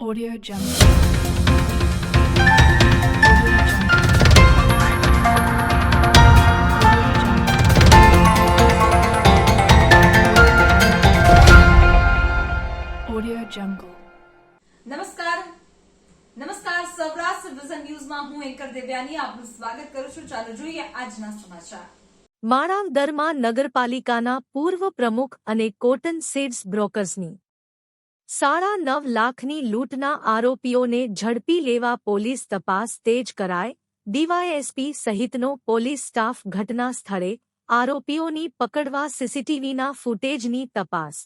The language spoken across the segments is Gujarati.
Audio Jungle. Audio Jungle. નમસ્કાર. નમસ્કાર. સૌરાષ્ટ્ર વિઝન ન્યૂઝમાં હું એન્કર દેવ્યાની આપનું સ્વાગત કરું છું. ચાલો જોઈએ આજના સમાચાર. માણાવદરમાં નગરપાલિકાના પૂર્વ પ્રમુખ અને કોટન સીડ્સ બ્રોકર્સની સાડા નવ લાખની લૂંટના આરોપીઓને ઝડપી લેવા પોલીસ તપાસ તેજ કરાય. ડીવાયએસપી સહિતનો પોલીસ સ્ટાફ ઘટના સ્થળે આરોપીઓની પકડવા સીસીટીવીના ફૂટેજની તપાસ.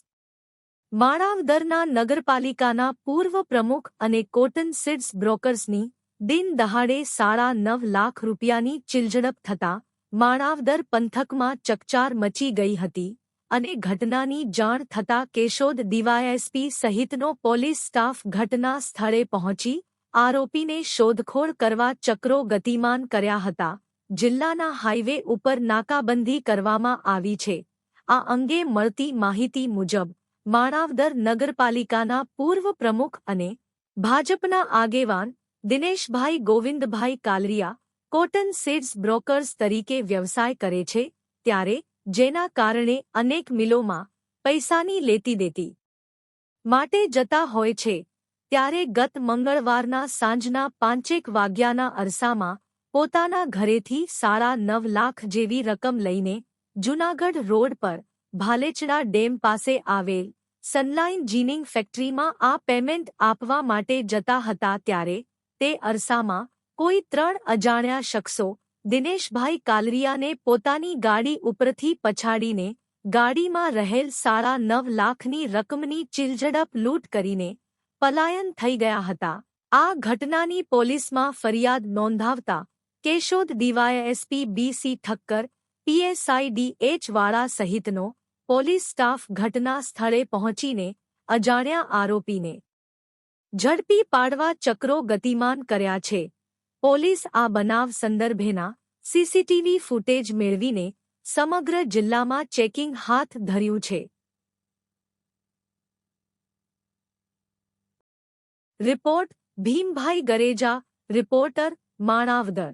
માણાવદરના નગરપાલિકાના પૂર્વ પ્રમુખ અને કોટન સીડ્સ બ્રોકર્સની દિન દહાડે સાડા નવ લાખ રૂપિયાની ચિલઝડપ થતાં માણાવદર પંથકમાં ચકચાર મચી ગઈ હતી. અને ઘટનાની જાણ થતાં કેશોદ ડીવાયએસપી સહિતનો પોલીસ સ્ટાફ ઘટના સ્થળે પહોંચી, આરોપીને શોધખોળ કરવા ચક્રો ગતિમાન કર્યા હતા. જિલ્લાના હાઇવે ઉપર નાકાબંધી કરવામાં આવી છે. આ અંગે મળતી માહિતી મુજબ, માણાવદર નગરપાલિકાના પૂર્વ પ્રમુખ અને ભાજપના આગેવાન Dineshbhai Govindbhai Kalariya cotton seeds brokers તરીકે વ્યવસાય કરે છે, ત્યારે જેના કારણે અનેક મિલોમાં પૈસાની લેતી દેતી. માટે જતા હોય છે, ત્યારે ગત મંગળવારના સાંજના પાંચેક વાગ્યાના અરસામાં પોતાના ઘરેથી સાડા નવ લાખ જેવી રકમ લઈને જૂનાગઢ રોડ પર ભાલેચડા ડેમ પાસે આવેલ સનલાઇન જીનિંગ ફેક્ટરીમાં આ પેમેન્ટ આપવા માટે જતા હતા ત્યારે તે અરસામાં કોઈ ત્રણ અજાણ્યા શખ્સો દિનેશભાઈ કાલરિયાને પોતાની ગાડી ઉપરથી પછાડીને ગાડીમાં રહેલ સાડા નવ લાખની રકમની ચિલઝડપ લૂંટ કરીને પલાયન થઈ ગયા હતા. આ ઘટનાની પોલીસમાં ફરિયાદ નોંધાવતા Keshod DySP B C Thakkar PSI D H સહિતનો પોલીસ સ્ટાફ ઘટના સ્થળે પહોંચીને અજાણ્યા આરોપીને ઝડપી પાડવા ચક્રો ગતિમાન કર્યા છે. પોલીસ આ બનાવ સંદર્ભેના સીસીટીવી ફૂટેજ મેળવીને સમગ્ર જિલ્લામાં ચેકિંગ હાથ ધર્યું છે રિપોર્ટ ભીમભાઈ ગરેજા રિપોર્ટર માણાવદર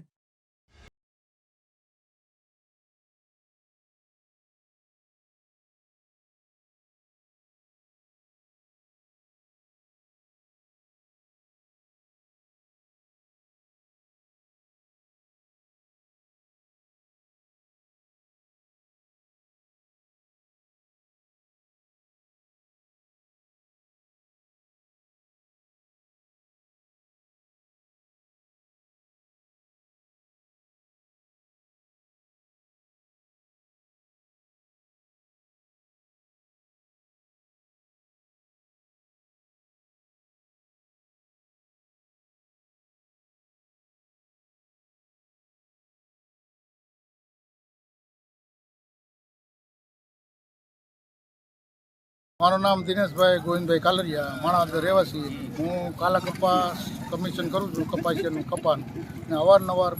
મારું નામ દિનેશભાઈ ગોવિંદભાઈ કાલરિયા માણાવદર રહેવાસી. હું કાલા કપાસ કમિશન કરું છું, કપાસિયાનું કપાન. ને અવારનવાર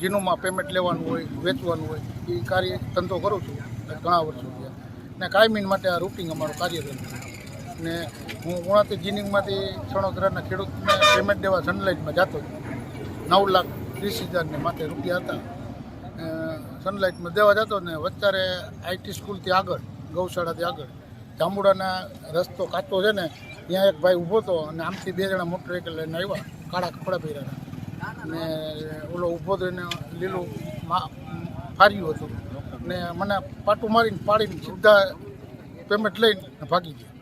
જીનુમાં પેમેન્ટ લેવાનું હોય, વેચવાનું હોય, એ કાર્ય ધંધો કરું છું. ઘણા વર્ષોથી ને કાયમીન માટે આ રૂટિંગ અમારું કાર્ય છે. ને હું ઉણાતી જીનિંગમાંથી સણોદરાના ખેડૂતને પેમેન્ટ દેવા સનલાઇટમાં જતો નવ લાખ ત્રીસ હજારને માટે રૂપિયા હતા. સનલાઇટમાં દેવા જતો ને વચ્ચારે આઈટી સ્કૂલથી આગળ, ગૌશાળાથી આગળ. જાંબુડાના રસ્તો કાચો છે ને, ત્યાં એક ભાઈ ઊભો હતો અને આમથી બે જણા મોટરસાઇકલ લઈને આવ્યા, કાળા કપડાં પહેર્યા ને ઓલો ઊભો તો એને લીલું ફાર્યું હતું. ને મને પાટું મારીને પાડીને સીધા પેમેન્ટ લઈને ભાગી ગયા.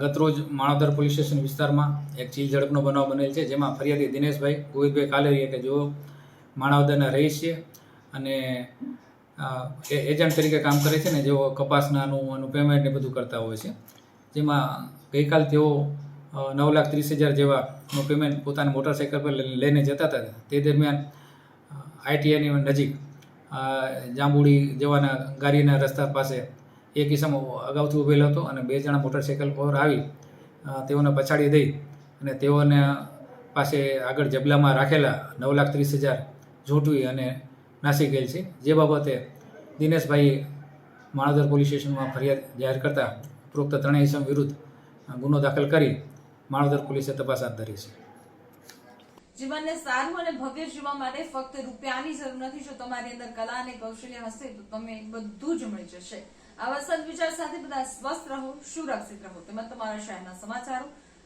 ગતરોજ માણાવદર પોલીસ સ્ટેશન વિસ્તારમાં એક ચીલ ઝડપનો બનાવ બનેલ છે, જેમાં ફરિયાદી દિનેશભાઈ, ગોવિંદભાઈ કાલેરીએ કે જેઓ માણાવદરના રહીશ છે અને એજન્ટ તરીકે કામ કરે છે ને જેઓ કપાસનાનું એનું પેમેન્ટ ને બધું કરતા હોય છે. જેમાં ગઈકાલ તેઓ નવ લાખ ત્રીસ હજાર જેવાનું પેમેન્ટ પોતાના મોટરસાઇકલ પર લઈને જતા હતા. તે દરમિયાન આઈટીઆઈની નજીક જાંબુડી જવાના ગાડીના રસ્તા પાસે એક કિસ્સાનો અગાઉથી ઉભેલો હતો અને બે જણા મોટરસાઇકલ પર આવી તેઓને પછાડી દઈ અને તેઓને પાસે આગળ જબલામાં રાખેલા નવ લાખ ત્રીસ હજાર ઝૂંટવી અને નાસી ગયેલ છે. જે બાબતે દિનેશભાઈએ માણાવદર પોલીસ સ્ટેશનમાં ફરિયાદ જાહેર કરતા ઉપરોક્ત ત્રણેય ઇસમ વિરુદ્ધ ગુનો દાખલ કરી માણાવદર પોલીસે તપાસ હાથ ધરી છે. જીવનને સારું અને ભવ્ય જીવવા માટે ફક્ત રૂપિયાની જરૂર નથી. જો તમારી અંદર કલા અને કૌશલ્ય હશે, તો તમે બધું જ મળી જશે. આવા સદવિચાર સાથે બધા સ્વસ્થ રહો, સુરક્ષિત રહો. તેમજ તમારા શહેરના સમાચારો